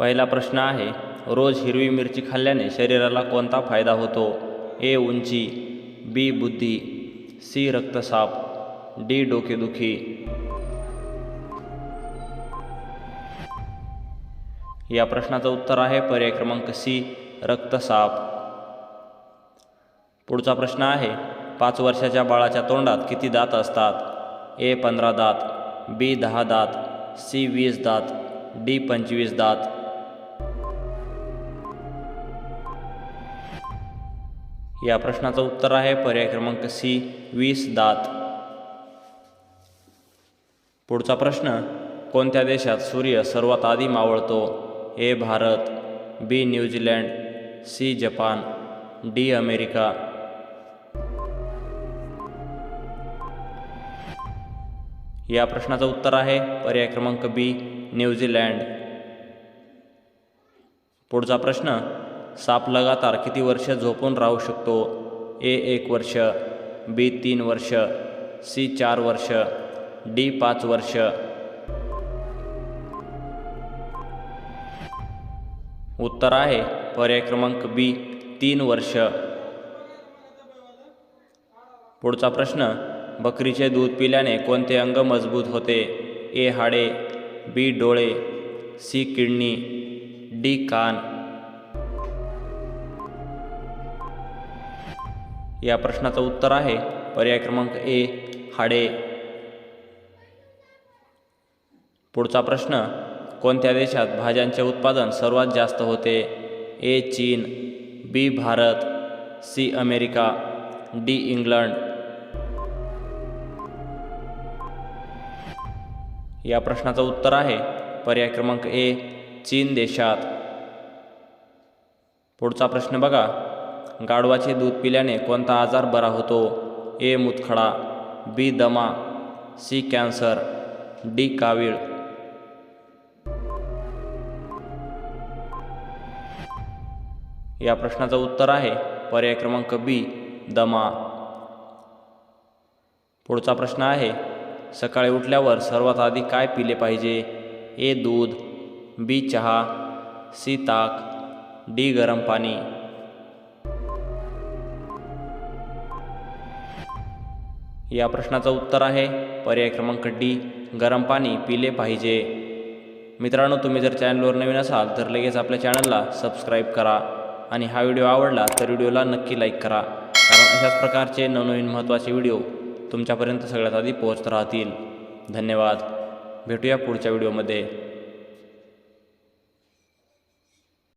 पहिला प्रश्न आहे रोज हिरवी मिरची खाल्ल्याने शरीराला कोणता फायदा होतो? ए उंची बी बुद्धी सी रक्तसाप डी डोकेदुखी. या प्रश्नाचं उत्तर आहे पर्याय क्रमांक सी रक्तसाप. पुढचा प्रश्न आहे पाच वर्षाच्या बाळाच्या तोंडात किती दात असतात? ए पंधरा दात बी दहा दात सी वीस दात डी पंचवीस दात. या प्रश्नाचं उत्तर आहे. पर्याय क्रमांक सी वीस दात. पुढचा प्रश्न कोणत्या देशात सूर्य सर्वात आधी मावळतो? A Bharat B New Zealand C Japan D America. या प्रश्नाचं उत्तर आहे. पर्याय क्रमांक बी न्यूझीलँड पुढचा प्रश्न साप लगातार किती वर्ष झोपून राहू शकतो? ए एक वर्ष बी तीन वर्ष सी चार वर्ष डी पाच वर्ष. उत्तर आहे पर्याय क्रमांक बी तीन वर्ष. पुढचा प्रश्न बकरीचे दूध पिल्याने कोणते अंग मजबूत होते? ए हाडे बी डोळे सी किडनी डी कान. या प्रश्नाचं उत्तर आहे. पर्याय क्रमांक ए हाडे. पुढचा प्रश्न कोणत्या देशात भाज्यांचे उत्पादन सर्वात जास्त होते? ए चीन B Bharat C America D England. या प्रश्नाचं उत्तर आहे. पर्याय क्रमांक ए चीन देशात. पुढचा प्रश्न बघा. गाढवाचे दूध पिल्याने कोणता आजार बरा होतो? ए. मुतखडा बी. दमा सी. Cancer D. कावीळ. या प्रश्नाचं उत्तर आहे पर्याय क्रमांक बी दमा. पुढचा प्रश्न आहे सकाळी उठल्यावर सर्वात आधी काय पिले पाहिजे? ए. दूध बी. चहा सी. ताक डी. गरम पाणी. या प्रश्नाचं उत्तर आहे. पर्याय क्रमांक डी गरम पाणी पिले पाहिजे. मित्रांनो तुम्ही जर चॅनलवर नवीन असाल तर लगेच आपल्या चॅनलला सबस्क्राईब करा आणि हा व्हिडिओ आवडला तर व्हिडिओला नक्की लाईक करा. कारण अशाच प्रकारचे नवनवीन महत्त्वाचे व्हिडिओ तुमच्यापर्यंत सगळ्यात आधी पोहोचत राहतील. धन्यवाद. भेटूया पुढच्या व्हिडिओमध्ये.